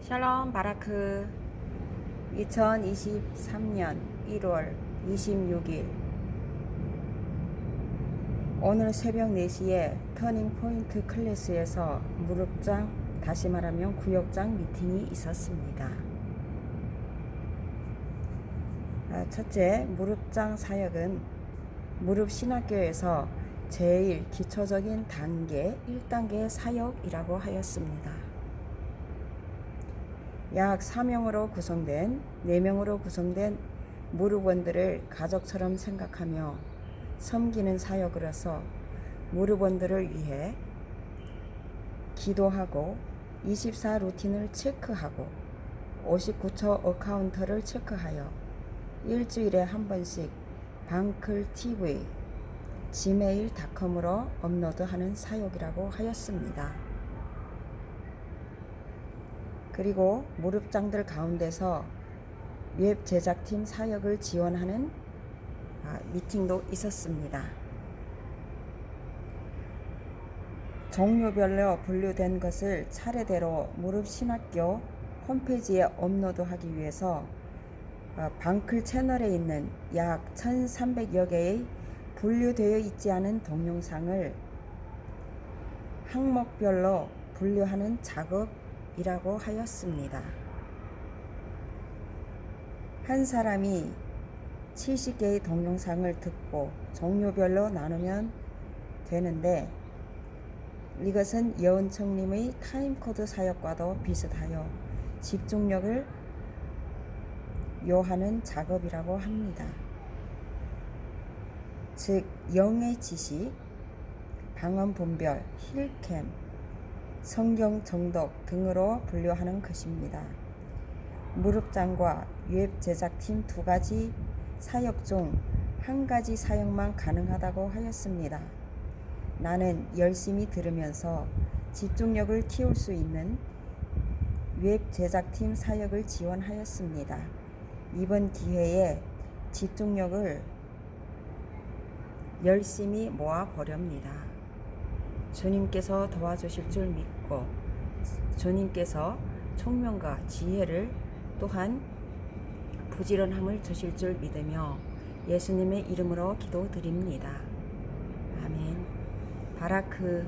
샬롬 바라크 2023년 1월 26일 오늘 새벽 4시에 터닝 포인트 클래스에서 무릎장 다시 말하면 구역장 미팅이 있었습니다. 아, 첫째, 무릎장 사역은 무릎 신학교에서 제일 기초적인 단계 1단계 사역이라고 하였습니다. 약 4명으로 구성된 4명으로 구성된 무릎원들을 가족처럼 생각하며 섬기는 사역으로서 무릎원들을 위해 기도하고 24 루틴을 체크하고 59초 어카운터를 체크하여 일주일에 한 번씩 방클 TV, gmail.com으로 업로드하는 사역이라고 하였습니다. 그리고 무릎장들 가운데서 웹 제작팀 사역을 지원하는 아, 미팅도 있었습니다. 종류별로 분류된 것을 차례대로 무릎 신학교 홈페이지에 업로드하기 위해서 어, 방클 채널에 있는 약 1300여 개의 분류되어 있지 않은 동영상을 항목별로 분류하는 작업 이라고 하였습니다. 한 사람이 70개의 동영상을 듣고 종류별로 나누면 되는데 이것은 여은청님의 타임코드 사역과도 비슷하여 집중력을 요하는 작업이라고 합니다. 즉 영의 지식, 방언 분별, 힐캠, 성경 정독 등으로 분류하는 것입니다. 무릎장과 웹 제작팀 두 가지 사역 중 한 가지 사역만 가능하다고 하였습니다. 나는 열심히 들으면서 집중력을 키울 수 있는 웹 제작팀 사역을 지원하였습니다. 이번 기회에 집중력을 열심히 모아 보렵니다. 주님께서 도와주실 줄 믿고 주님께서 총명과 지혜를 또한 부지런함을 주실 줄 믿으며 예수님의 이름으로 기도드립니다. 아멘. 바라크